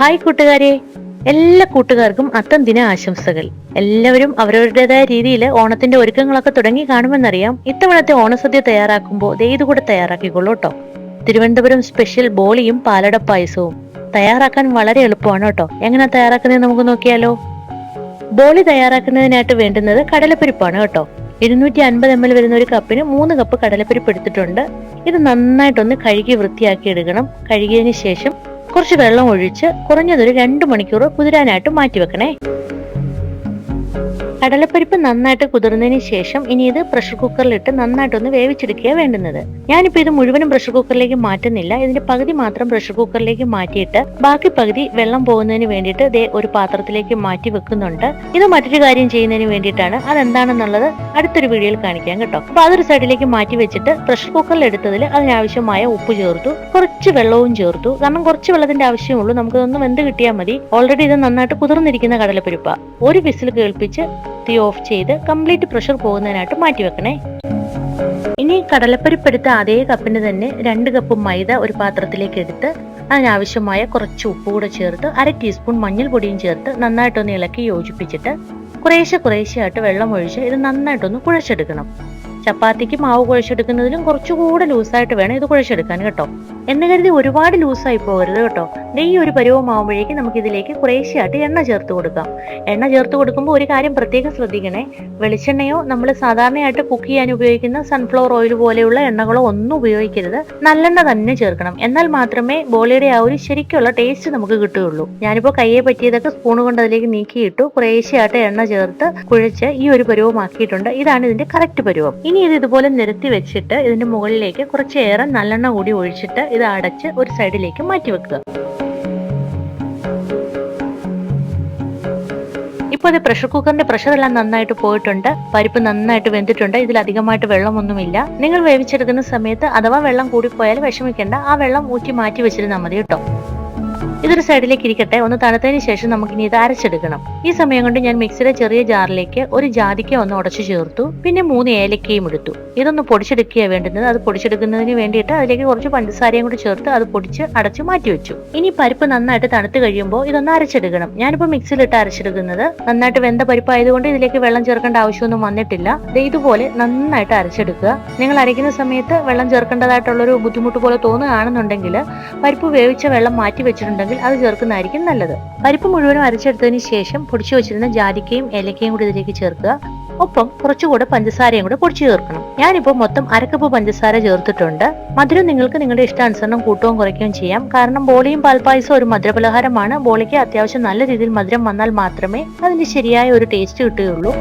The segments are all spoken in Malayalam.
ഹായ് കൂട്ടുകാരെ. എല്ലാ കൂട്ടുകാർക്കും അത്തം ദിന ആശംസകൾ. എല്ലാവരും അവരവരുടേതായ രീതിയിൽ ഓണത്തിന്റെ ഒരുക്കങ്ങളൊക്കെ തുടങ്ങി കാണുമെന്നറിയാം. ഇത്തവണത്തെ ഓണസദ്യ തയ്യാറാക്കുമ്പോൾ ഇത് കൂടെ തയ്യാറാക്കിക്കൊള്ളൂ കേട്ടോ. തിരുവനന്തപുരം സ്പെഷ്യൽ ബോളിയും പാലട പായസവും തയ്യാറാക്കാൻ വളരെ എളുപ്പമാണ് കേട്ടോ. എങ്ങനെ തയ്യാറാക്കുന്നത് നമുക്ക് നോക്കിയാലോ? ബോളി തയ്യാറാക്കുന്നതിനായിട്ട് വേണ്ടുന്നത് കടലപ്പരിപ്പാണ് കേട്ടോ. ഇരുന്നൂറ്റി അൻപത് എം എൽ വരുന്ന ഒരു കപ്പിന് മൂന്ന് കപ്പ് കടലപ്പരിപ്പ് എടുത്തിട്ടുണ്ട്. ഇത് നന്നായിട്ടൊന്ന് കഴുകി വൃത്തിയാക്കി എടുക്കണം. കഴുകിയതിന് ശേഷം കുറച്ച് വെള്ളം ഒഴിച്ച് കുറഞ്ഞതൊരു രണ്ട് മണിക്കൂർ കുതിരാനായിട്ട് മാറ്റി വെക്കണേ കടലപ്പരിപ്പ് നന്നായിട്ട് കുതിർന്നതിന് ശേഷം ഇനി ഇത് പ്രഷർ കുക്കറിലിട്ട് നന്നായിട്ടൊന്ന് വേവിച്ചെടുക്കുക വേണ്ടുന്നത്. ഞാനിപ്പോൾ ഇത് മുഴുവനും പ്രഷർ കുക്കറിലേക്ക് മാറ്റുന്നില്ല. ഇതിന്റെ പകുതി മാത്രം പ്രഷർ കുക്കറിലേക്ക് മാറ്റിയിട്ട് ബാക്കി പകുതി വെള്ളം പോകുന്നതിന് വേണ്ടിയിട്ട് ഇതേ ഒരു പാത്രത്തിലേക്ക് മാറ്റി വെക്കുന്നുണ്ട്. ഇത് മറ്റൊരു കാര്യം ചെയ്യുന്നതിന് വേണ്ടിയിട്ടാണ്. അതെന്താണെന്നുള്ളത് അടുത്തൊരു വീഡിയോയിൽ കാണിക്കാം കേട്ടോ. അപ്പൊ അതൊരു സൈഡിലേക്ക് മാറ്റി വെച്ചിട്ട് പ്രഷർ കുക്കറിൽ എടുത്തതിൽ അതിനാവശ്യമായ ഉപ്പ് ചേർത്തു. കുറച്ച് വെള്ളവും ചേർത്തു. കാരണം കുറച്ച് വെള്ളത്തിന്റെ ആവശ്യമുള്ളൂ. നമുക്കതൊന്ന് വെന്ത് കിട്ടിയാൽ മതി. ഓൾറെഡി ഇത് നന്നായിട്ട് കുതിർന്നിരിക്കുന്ന കടലപ്പരിപ്പ. ഒരു വിസിൽ കേൾപ്പിച്ച് തീ ഓഫ് ചെയ്ത് കംപ്ലീറ്റ് പ്രഷർ പോകുന്നതിനായിട്ട് മാറ്റി വെക്കണേ. ഇനി കടലപ്പരിപ്പ് എടുത്ത അതേ കപ്പിന് തന്നെ രണ്ട് കപ്പ് മൈദ ഒരു പാത്രത്തിലേക്ക് എടുത്ത് അതിനാവശ്യമായ കുറച്ച് ഉപ്പ് കൂടെ ചേർത്ത് അര ടീസ്പൂൺ മഞ്ഞൾപ്പൊടിയും ചേർത്ത് നന്നായിട്ടൊന്ന് ഇളക്കി യോജിപ്പിച്ചിട്ട് കുറേശ്ശെ കുറേശ്ശെയായിട്ട് വെള്ളം ഒഴിച്ച് ഇത് നന്നായിട്ടൊന്ന് കുഴച്ചെടുക്കണം. ചപ്പാത്തിക്ക് മാവ് കുഴച്ചെടുക്കുന്നതിലും കുറച്ചുകൂടെ ലൂസായിട്ട് വേണം ഇത് കുഴച്ചെടുക്കാൻ കേട്ടോ. എന്ന് കരുതി ഒരുപാട് ലൂസായി പോകരുത് കേട്ടോ. ഈ ഒരു പരുവമാകുമ്പോഴേക്കും നമുക്ക് ഇതിലേക്ക് കുറേശ്ശെയായിട്ട് എണ്ണ ചേർത്ത് കൊടുക്കാം. എണ്ണ ചേർത്ത് കൊടുക്കുമ്പോൾ ഒരു കാര്യം പ്രത്യേകം ശ്രദ്ധിക്കണേ. വെളിച്ചെണ്ണയോ നമ്മൾ സാധാരണയായിട്ട് കുക്ക് ചെയ്യാൻ ഉപയോഗിക്കുന്ന സൺഫ്ലവർ ഓയിൽ പോലെയുള്ള എണ്ണകളോ ഒന്നും ഉപയോഗിക്കരുത്. നല്ലെണ്ണ തന്നെ ചേർക്കണം. എന്നാൽ മാത്രമേ ബോളിയുടെ ആ ഒരു ശരിക്കുള്ള ടേസ്റ്റ് നമുക്ക് കിട്ടുകയുള്ളൂ. ഞാനിപ്പോൾ കയ്യെ പറ്റിയതൊക്കെ സ്പൂൺ കൊണ്ട് അതിലേക്ക് നീക്കിയിട്ടു കുറേശ്ശെയായിട്ട് എണ്ണ ചേർത്ത് കുഴച്ച് ഈ ഒരു പരുവമാക്കിയിട്ടുണ്ട്. ഇതാണ് ഇതിന്റെ കറക്റ്റ് പരുവം. ഇനി ഇത് ഇതുപോലെ നിരത്തി വെച്ചിട്ട് ഇതിന്റെ മുകളിലേക്ക് കുറച്ചേറെ നല്ലെണ്ണ കൂടി ഒഴിച്ചിട്ട് ഇത് അടച്ച് ഒരു സൈഡിലേക്ക് മാറ്റി വെക്കുക ഇപ്പോൾ ഇത് പ്രഷർ കുക്കറിന്റെ പ്രഷർ എല്ലാം നന്നായിട്ട് പോയിട്ടുണ്ട്. പരിപ്പ് നന്നായിട്ട് വെന്തിട്ടുണ്ട്. ഇതിൽ അധികമായിട്ട് വെള്ളമൊന്നുമില്ല. നിങ്ങൾ വേവിച്ചെടുക്കുന്ന സമയത്ത് അഥവാ വെള്ളം കൂടിപ്പോയാൽ വിഷമിക്കേണ്ട. ആ വെള്ളം ഊറ്റി മാറ്റി വെച്ചിരുന്നാൽ മതി കേട്ടോ. ഇതൊരു സൈഡിലേക്ക് ഇരിക്കട്ടെ ഒന്ന് തണുത്തതിന് ശേഷം നമുക്കിനി ഇത് അരച്ചെടുക്കണം. ഈ സമയം കൊണ്ട് ഞാൻ മിക്സിയുടെ ചെറിയ ജാറിലേക്ക് ഒരു ജാതിക്ക ഒന്ന് ഉടച്ചു ചേർത്തു. പിന്നെ മൂന്ന് ഏലക്കയും എടുത്തു. ഇതൊന്ന് പൊടിച്ചെടുക്കുക വേണ്ടുന്നത്. അത് പൊടിച്ചെടുക്കുന്നതിന് വേണ്ടിയിട്ട് അതിലേക്ക് കുറച്ച് പഞ്ചസാരയും കൂടി ചേർത്ത് അത് പൊടിച്ച് അടച്ച് മാറ്റി വെച്ചു. ഇനി പരിപ്പ് നന്നായിട്ട് തണുത്ത് കഴിയുമ്പോൾ ഇതൊന്ന് അരച്ചെടുക്കണം. ഞാനിപ്പോൾ മിക്സിയിലിട്ട് അരച്ചെടുക്കുന്നത്. നന്നായിട്ട് വെന്ത പരിപ്പ് ആയതുകൊണ്ട് ഇതിലേക്ക് വെള്ളം ചേർക്കേണ്ട ആവശ്യമൊന്നും വന്നിട്ടില്ല. ഇതുപോലെ നന്നായിട്ട് അരച്ചെടുക്കുക. നിങ്ങൾ അരയ്ക്കുന്ന സമയത്ത് വെള്ളം ചേർക്കേണ്ടതായിട്ടുള്ളൊരു ബുദ്ധിമുട്ട് പോലെ തോന്നുകയാണെന്നുണ്ടെങ്കിൽ പരിപ്പ് വേവിച്ച വെള്ളം മാറ്റി വെച്ചിട്ടുണ്ടെങ്കിൽ അത് ചേർക്കുന്നതായിരിക്കും നല്ലത്. പരിപ്പ് മുഴുവനും അരച്ചെടുത്തതിന് ശേഷം പൊടിച്ചു വെച്ചിരുന്ന ജാതിക്കയും ഏലക്കയും കൂടി ഇതിലേക്ക് ചേർക്കുക. ഒപ്പം കുറച്ചുകൂടെ പഞ്ചസാരയും കൂടെ പൊടിച്ചു ചേർക്കണം. ഞാനിപ്പോൾ മൊത്തം അരക്കപ്പ് പഞ്ചസാര ചേർത്തിട്ടുണ്ട്. മധുരം നിങ്ങൾക്ക് നിങ്ങളുടെ ഇഷ്ടാനുസരണം കൂട്ടവും കുറയ്ക്കുകയും ചെയ്യാം. കാരണം ബോളിയും പാൽപ്പായസവും ഒരു മധുരപലഹാരമാണ്. ബോളിക്ക് അത്യാവശ്യം നല്ല രീതിയിൽ മധുരം വന്നാൽ മാത്രമേ അതിന് ശരിയായ ഒരു ടേസ്റ്റ് കിട്ടുകയുള്ളൂ.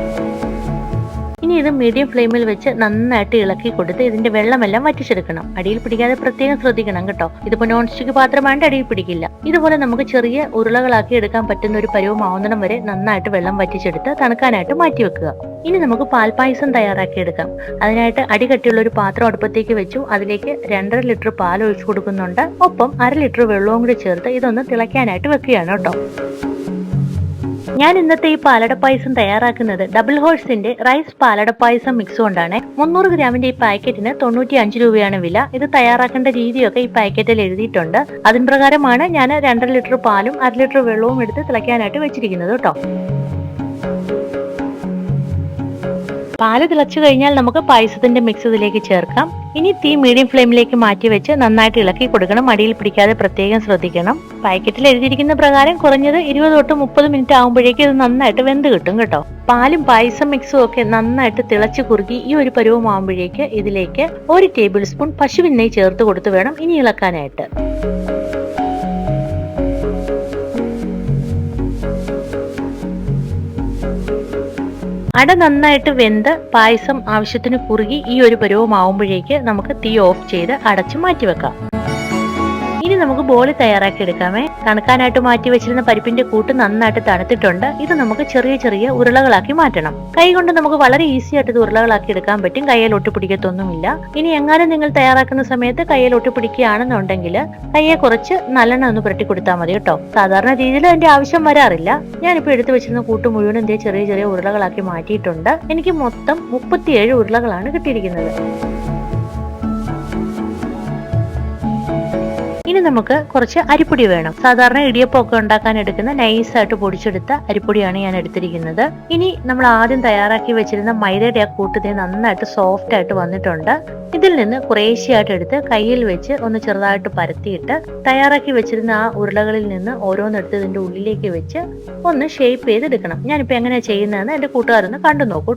ഇനി ഇത് മീഡിയം ഫ്ലെയിമിൽ വെച്ച് നന്നായിട്ട് ഇളക്കി കൊടുത്ത് ഇതിന്റെ വെള്ളമെല്ലാം വറ്റിച്ചെടുക്കണം. അടിയിൽ പിടിക്കാതെ പ്രത്യേകം ശ്രദ്ധിക്കണം കേട്ടോ. ഇതിപ്പോ നോൺ സ്റ്റിക്ക് പാത്രമായിട്ട് അടിയിൽ പിടിക്കില്ല. ഇതുപോലെ നമുക്ക് ചെറിയ ഉരുളകളാക്കി എടുക്കാൻ പറ്റുന്ന ഒരു പരുവം ആവുന്നിടം വരെ നന്നായിട്ട് വെള്ളം വറ്റിച്ചെടുത്ത് തണുക്കാനായിട്ട് മാറ്റി വെക്കുക. ഇനി നമുക്ക് പാൽപ്പായസം തയ്യാറാക്കി എടുക്കാം. അതിനായിട്ട് അടികട്ടിയുള്ള ഒരു പാത്രം അടുപ്പത്തേക്ക് വെച്ചു. അതിലേക്ക് രണ്ടര ലിറ്റർ പാൽ ഒഴിച്ചു കൊടുക്കുന്നുണ്ട്. ഒപ്പം അര ലിറ്റർ വെള്ളവും കൂടി ചേർത്ത് ഇതൊന്ന് തിളയ്ക്കാനായിട്ട് വെക്കുകയാണ് കേട്ടോ. ഞാൻ ഇന്നത്തെ ഈ പാലട പായസം തയ്യാറാക്കുന്നത് ഡബിൾ ഹോഴ്സിന്റെ റൈസ് പാലട പായസം മിക്സ് കൊണ്ടാണ്. മുന്നൂറ് ഗ്രാമിന്റെ ഈ പാക്കറ്റിന് തൊണ്ണൂറ്റി അഞ്ച് രൂപയാണ് വില. ഇത് തയ്യാറാക്കേണ്ട രീതിയൊക്കെ ഈ പാക്കറ്റിൽ എഴുതിയിട്ടുണ്ട്. അതിന് പ്രകാരമാണ് ഞാൻ രണ്ടര ലിറ്റർ പാലും അര ലിറ്റർ വെള്ളവും എടുത്ത് തിളയ്ക്കാനായിട്ട് വെച്ചിരിക്കുന്നത് കേട്ടോ. പാൽ തിളച്ചു കഴിഞ്ഞാൽ നമുക്ക് പായസത്തിന്റെ മിക്സ് ഇതിലേക്ക് ചേർക്കാം. ഇനി തീ മീഡിയം ഫ്ലെയിമിലേക്ക് മാറ്റി വെച്ച് നന്നായിട്ട് ഇളക്കി കൊടുക്കണം. മടിയിൽ പിടിക്കാതെ പ്രത്യേകം ശ്രദ്ധിക്കണം. പാക്കറ്റിൽ എഴുതിയിരിക്കുന്ന പ്രകാരം കുറഞ്ഞത് ഇരുപത് തൊട്ട് മുപ്പത് മിനിറ്റ് ആകുമ്പോഴേക്കും ഇത് നന്നായിട്ട് വെന്ത് കിട്ടും കേട്ടോ. പാലും പായസം മിക്സും ഒക്കെ നന്നായിട്ട് തിളച്ച് കുറുകി ഈ ഒരു പരുവം ആകുമ്പോഴേക്ക് ഇതിലേക്ക് ഒരു ടേബിൾ സ്പൂൺ പശുവിൻ നെയ്യ് ചേർത്ത് കൊടുത്ത് വേണം ഇനി ഇളക്കാനായിട്ട്. അട നന്നായിട്ട് വെന്ത് പായസം ആവശ്യത്തിന് കുറുകി ഈ ഒരു പരുവമാവുമ്പോഴേക്ക് നമുക്ക് തീ ഓഫ് ചെയ്ത് അടച്ച് മാറ്റി വെക്കാം ഇനി നമുക്ക് ബോളി തയ്യാറാക്കി എടുക്കാമേ. കണക്കാനായിട്ട് മാറ്റി വെച്ചിരുന്ന പരിപ്പിന്റെ കൂട്ട് നന്നായിട്ട് തണുത്തിട്ടുണ്ട്. ഇത് നമുക്ക് ചെറിയ ചെറിയ ഉരുളകളാക്കി മാറ്റണം. കൈ കൊണ്ട് നമുക്ക് വളരെ ഈസി ആയിട്ട് ഇത് ഉരുളകളാക്കി എടുക്കാൻ പറ്റും. കയ്യിൽ ഒട്ടിപ്പിടിക്കത്തൊന്നുമില്ല ഇനി എങ്ങാനും നിങ്ങൾ തയ്യാറാക്കുന്ന സമയത്ത് കയ്യിൽ ഒട്ടിപ്പിടിക്കുകയാണെന്നുണ്ടെങ്കിൽ കയ്യെ കുറച്ച് നല്ലെണ്ണ ഒന്ന് പുരട്ടി കൊടുത്താൽ മതി കേട്ടോ. സാധാരണ രീതിയിൽ അതിന്റെ ആവശ്യം വരാറില്ല. ഞാനിപ്പോൾ എടുത്തു വെച്ചിരുന്ന കൂട്ട് മുഴുവൻ ചെറിയ ചെറിയ ഉരുളകളാക്കി മാറ്റിയിട്ടുണ്ട്. എനിക്ക് മൊത്തം മുപ്പത്തിയേഴ് ഉരുളകളാണ് കിട്ടിയിരിക്കുന്നത്. ഇനി നമുക്ക് കുറച്ച് അരിപ്പൊടി വേണം. സാധാരണ ഇടിയപ്പമൊക്കെ ഉണ്ടാക്കാൻ എടുക്കുന്ന നൈസായിട്ട് പൊടിച്ചെടുത്ത അരിപ്പൊടിയാണ് ഞാൻ എടുത്തിരിക്കുന്നത്. ഇനി നമ്മൾ ആദ്യം തയ്യാറാക്കി വെച്ചിരുന്ന മൈദയുടെ ആ കൂട്ടത്തിൽ നന്നായിട്ട് സോഫ്റ്റ് ആയിട്ട് വന്നിട്ടുണ്ട്. ഇതിൽ നിന്ന് കുറേശ്ശെയായിട്ട് എടുത്ത് കയ്യിൽ വെച്ച് ഒന്ന് ചെറുതായിട്ട് പരത്തിയിട്ട് തയ്യാറാക്കി വെച്ചിരുന്ന ആ ഉരുളകളിൽ നിന്ന് ഓരോന്നെടുത്ത് ഇതിന്റെ ഉള്ളിലേക്ക് വെച്ച് ഒന്ന് ഷേപ്പ് ചെയ്തെടുക്കണം. ഞാനിപ്പോ എങ്ങനെയാണ് ചെയ്യുന്നതെന്ന് എന്റെ കൂട്ടുകാരൊന്ന് കണ്ടു നോക്കൂ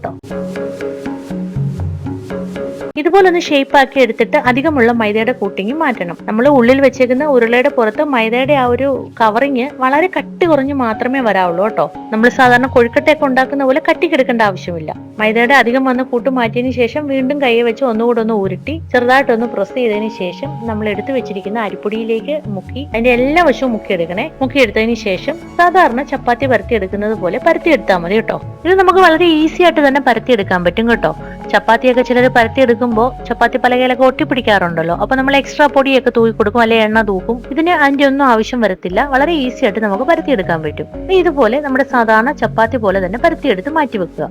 കേട്ടോ ഇതുപോലെ ഷേപ്പ് ആക്കി എടുത്തിട്ട് അധികമുള്ള മൈദയുടെ കൂട്ടിങ് മാറ്റണം. നമ്മൾ ഉള്ളിൽ വെച്ചേക്കുന്ന ഉരുളയുടെ പുറത്ത് മൈദയുടെ ആ ഒരു കവറിങ് വളരെ കട്ടി കുറഞ്ഞ് മാത്രമേ വരാവുള്ളൂ കേട്ടോ. നമ്മൾ സാധാരണ കൊഴുക്കട്ടയൊക്കെ ഉണ്ടാക്കുന്ന പോലെ കട്ടി കിടക്കേണ്ട ആവശ്യമില്ല. മൈദയുടെ അധികം വന്ന് കൂട്ട് മാറ്റിയതിന് ശേഷം വീണ്ടും കൈയെ വെച്ച് ഒന്നുകൂടെ ഒന്ന് ഉരുട്ടി ചെറുതായിട്ടൊന്ന് പ്രസ് ചെയ്തതിന് ശേഷം നമ്മൾ എടുത്തു വെച്ചിരിക്കുന്ന അരിപ്പൊടിയിലേക്ക് മുക്കി അതിന്റെ എല്ലാ വശവും മുക്കിയെടുക്കണേ. മുക്കിയെടുത്തതിന് ശേഷം സാധാരണ ചപ്പാത്തി പരത്തി എടുക്കുന്നത് പോലെ പരത്തി എടുത്താൽ മതി കേട്ടോ. ഇത് നമുക്ക് വളരെ ഈസി ആയിട്ട് തന്നെ പരത്തി എടുക്കാൻ പറ്റും കേട്ടോ. ചപ്പാത്തിയൊക്കെ ചിലർ പരത്തിയെടുക്കുമ്പോൾ ചപ്പാത്തി പലകയിലൊക്കെ ഒട്ടിപ്പിടിക്കാറുണ്ടല്ലോ. അപ്പൊ നമ്മൾ എക്സ്ട്രാ പൊടിയൊക്കെ തൂക്കി കൊടുക്കും അല്ലെങ്കിൽ എണ്ണ തൂക്കും. ഇതിന് അതിന്റെ ഒന്നും ആവശ്യം വരത്തില്ല. വളരെ ഈസി ആയിട്ട് നമുക്ക് പരത്തിയെടുക്കാൻ പറ്റും. ഇതുപോലെ നമ്മുടെ സാധാരണ ചപ്പാത്തി പോലെ തന്നെ പരത്തിയെടുത്ത് മാറ്റി വെക്കുക.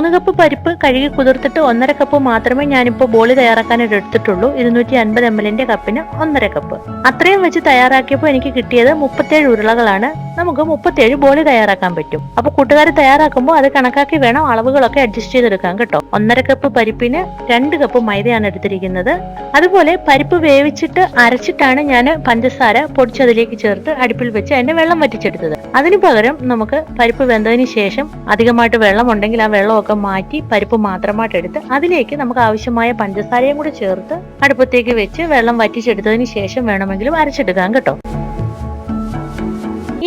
മൂന്ന് കപ്പ് പരിപ്പ് കഴുകി കുതിർത്തിട്ട് ഒന്നര കപ്പ് മാത്രമേ ഞാനിപ്പോൾ ബോളി തയ്യാറാക്കാനായിട്ട് എടുത്തിട്ടുള്ളൂ. ഇരുന്നൂറ്റി അൻപത് എം എല്ലിന്റെ കപ്പിന് ഒന്നര കപ്പ് അത്രയും വെച്ച് തയ്യാറാക്കിയപ്പോൾ എനിക്ക് കിട്ടിയത് മുപ്പത്തേഴ് ഉരുളകളാണ്. നമുക്ക് മുപ്പത്തേഴ് ബോളി തയ്യാറാക്കാൻ പറ്റും. അപ്പൊ കൂട്ടുകാർ തയ്യാറാക്കുമ്പോൾ അത് കണക്കാക്കി വേണം അളവുകളൊക്കെ അഡ്ജസ്റ്റ് ചെയ്തെടുക്കാൻ കേട്ടോ. ഒന്നര കപ്പ് പരിപ്പിന് രണ്ട് കപ്പ് മൈദയാണ് എടുത്തിരിക്കുന്നത്. അതുപോലെ പരിപ്പ് വേവിച്ചിട്ട് അരച്ചിട്ടാണ് ഞാൻ പഞ്ചസാര പൊടിച്ചതിലേക്ക് ചേർത്ത് അടുപ്പിൽ വെച്ച് അതിന്റെ വെള്ളം വറ്റിച്ചെടുത്തത്. അതിനു പകരം നമുക്ക് പരിപ്പ് വെന്തതിന് ശേഷം അധികമായിട്ട് വെള്ളം ഉണ്ടെങ്കിൽ ആ വെള്ളമൊക്കെ മാറ്റി പരിപ്പ് മാത്രമായിട്ട് എടുത്ത് അതിലേക്ക് നമുക്ക് ആവശ്യമായ പഞ്ചസാരയും കൂടി ചേർത്ത് അടുപ്പത്തേക്ക് വെച്ച് വെള്ളം വറ്റിച്ചെടുത്തതിന് ശേഷം വേണമെങ്കിലും അരച്ചെടുക്കാം കേട്ടോ.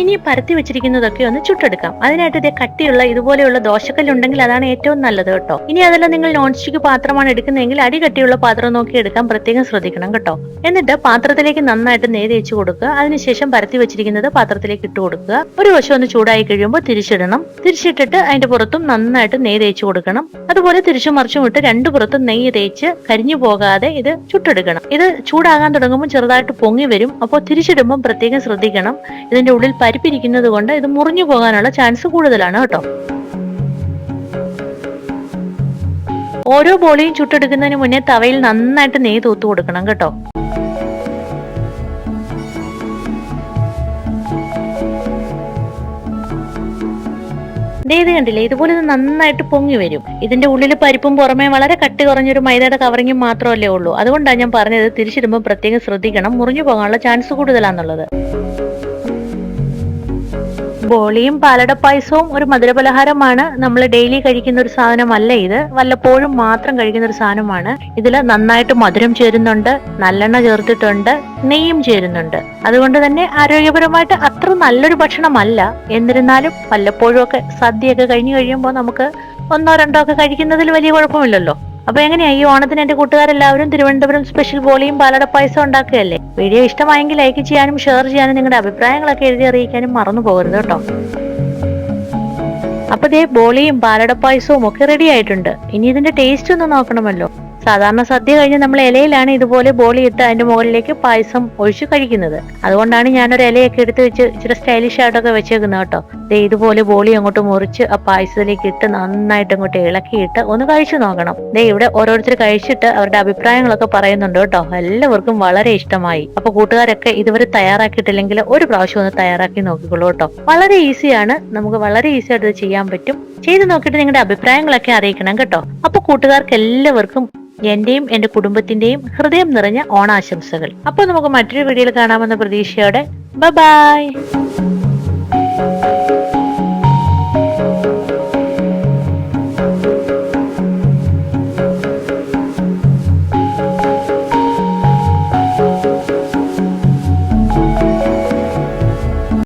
ഇനി പരത്തി വെച്ചിരിക്കുന്നതൊക്കെ ഒന്ന് ചുട്ടെടുക്കാം. അതിനായിട്ട് ഇതേ കട്ടിയുള്ള ഇതുപോലെയുള്ള ദോശക്കല്ലുണ്ടെങ്കിൽ അതാണ് ഏറ്റവും നല്ലത് കേട്ടോ. ഇനി അതല്ല നിങ്ങൾ നോൺ സ്റ്റിക്ക് പാത്രമാണ് എടുക്കുന്നതെങ്കിൽ അടി കട്ടിയുള്ള പാത്രം നോക്കി എടുക്കാൻ പ്രത്യേകം ശ്രദ്ധിക്കണം കേട്ടോ. എന്നിട്ട് പാത്രത്തിലേക്ക് നന്നായിട്ട് നെയ്യ് തേച്ച് കൊടുക്കുക. അതിനുശേഷം പരത്തി വെച്ചിരിക്കുന്നത് പാത്രത്തിലേക്ക് ഇട്ട് കൊടുക്കുക. ഒരു വശം ഒന്ന് ചൂടായി കഴിയുമ്പോൾ തിരിച്ചിടണം. തിരിച്ചിട്ടിട്ട് അതിന്റെ പുറത്തും നന്നായിട്ട് നെയ്യ് തേച്ച് കൊടുക്കണം. അതുപോലെ തിരിച്ചും മറിച്ചും ഇട്ട് രണ്ടു പുറത്തും നെയ്യ് തേച്ച് കരിഞ്ഞു പോകാതെ ഇത് ചുട്ടെടുക്കണം. ഇത് ചൂടാകാൻ തുടങ്ങുമ്പോൾ ചെറുതായിട്ട് പൊങ്ങി വരും. അപ്പോൾ തിരിച്ചിടുമ്പോൾ പ്രത്യേകം ശ്രദ്ധിക്കണം. ഇതിന്റെ ഉള്ളിൽ പരിപ്പിരിക്കുന്നത് കൊണ്ട് ഇത് മുറിഞ്ഞു പോകാനുള്ള ചാൻസ് കൂടുതലാണ് കേട്ടോ. ഓരോ ബോളിയും ചുട്ടെടുക്കുന്നതിന് മുന്നേ തവയിൽ നന്നായിട്ട് നെയ്യ് തൂത്ത് കൊടുക്കണം കേട്ടോ. ഇത് കണ്ടില്ലേ? ഇതുപോലെ ഇത് നന്നായിട്ട് പൊങ്ങി വരും. ഇതിന്റെ ഉള്ളിൽ പരിപ്പും പുറമേ വളരെ കട്ടി കുറഞ്ഞൊരു മൈദയുടെ കവറിങ്ങും മാത്രമല്ലേ ഉള്ളൂ. അതുകൊണ്ടാണ് ഞാൻ പറഞ്ഞത് തിരിച്ചിടുമ്പോൾ പ്രത്യേകം ശ്രദ്ധിക്കണം. മുറിഞ്ഞു പോകാനുള്ള ചാൻസ് കൂടുതലാന്നുള്ളത്. ബോളിയും പാലട പായസവും ഒരു മധുര പലഹാരമാണ് നമ്മൾ ഡെയിലി കഴിക്കുന്ന ഒരു സാധനമല്ല ഇത്. വല്ലപ്പോഴും മാത്രം കഴിക്കുന്ന ഒരു സാധനമാണ്. ഇതിൽ നന്നായിട്ട് മധുരം ചേരുന്നുണ്ട് നല്ലെണ്ണ ചേർത്തിട്ടുണ്ട് നെയ്യും ചേരുന്നുണ്ട്. അതുകൊണ്ട് തന്നെ ആരോഗ്യപരമായിട്ട് അത്ര നല്ലൊരു ഭക്ഷണമല്ല. എന്നിരുന്നാലും വല്ലപ്പോഴും ഒക്കെ സദ്യയൊക്കെ കഴിഞ്ഞു കഴിയുമ്പോൾ നമുക്ക് ഒന്നോ രണ്ടോ ഒക്കെ കഴിക്കുന്നതിൽ വലിയ കുഴപ്പമില്ലല്ലോ. അപ്പൊ എങ്ങനെയാ ഈ ഓണത്തിന് എന്റെ കൂട്ടുകാരെല്ലാവരും തിരുവനന്തപുരം സ്പെഷ്യൽ ബോളിയും പാലട പായസം ഉണ്ടാക്കുകയല്ലേ? വീഡിയോ ഇഷ്ടമായെങ്കിൽ ലൈക്ക് ചെയ്യാനും ഷെയർ ചെയ്യാനും നിങ്ങളുടെ അഭിപ്രായങ്ങളൊക്കെ എഴുതി അറിയിക്കാനും മറന്നു പോകരുത് കേട്ടോ. അപ്പൊ ദേ ബോളിയും പാലട പായസവും ഒക്കെ റെഡി ആയിട്ടുണ്ട്. ഇനി ഇതിന്റെ ടേസ്റ്റ് ഒന്ന് നോക്കണമല്ലോ. സാധാരണ സദ്യ കഴിഞ്ഞ് നമ്മൾ ഇലയിലാണ് ഇതുപോലെ ബോളി ഇട്ട് അതിന്റെ മുകളിലേക്ക് പായസം ഒഴിച്ച് കഴിക്കുന്നത്. അതുകൊണ്ടാണ് ഞാനൊരു ഇലയൊക്കെ എടുത്ത് വെച്ച് ഇച്ചിരി സ്റ്റൈലിഷ് ആയിട്ടൊക്കെ വെച്ചേക്കുന്നത് കേട്ടോ. ദേ ഇതുപോലെ ബോളി അങ്ങോട്ട് മുറിച്ച് ആ പായസത്തിലേക്ക് ഇട്ട് നന്നായിട്ട് അങ്ങോട്ട് ഇളക്കിയിട്ട് ഒന്ന് കഴിച്ചു നോക്കണം. ദേ ഇവിടെ ഓരോരുത്തർ കഴിച്ചിട്ട് അവരുടെ അഭിപ്രായങ്ങളൊക്കെ പറയുന്നുണ്ട് കേട്ടോ. എല്ലാവർക്കും വളരെ ഇഷ്ടമായി. അപ്പൊ കൂട്ടുകാരൊക്കെ ഇതുവരെ തയ്യാറാക്കിയിട്ടില്ലെങ്കിൽ ഒരു പ്രാവശ്യം ഒന്ന് തയ്യാറാക്കി നോക്കിക്കോളൂ കേട്ടോ. വളരെ ഈസിയാണ് നമുക്ക് വളരെ ഈസി ആയിട്ട് ചെയ്യാൻ പറ്റും. ചെയ്ത് നോക്കിയിട്ട് നിങ്ങളുടെ അഭിപ്രായങ്ങളൊക്കെ അറിയിക്കണം കേട്ടോ. അപ്പൊ കൂട്ടുകാർക്ക് എല്ലാവർക്കും എന്റെയും എന്റെ കുടുംബത്തിന്റെയും ഹൃദയം നിറഞ്ഞ ഓണാശംസകൾ. അപ്പൊ നമുക്ക് മറ്റൊരു വീഡിയോയിൽ കാണാമെന്ന പ്രതീക്ഷയോടെ. ബൈ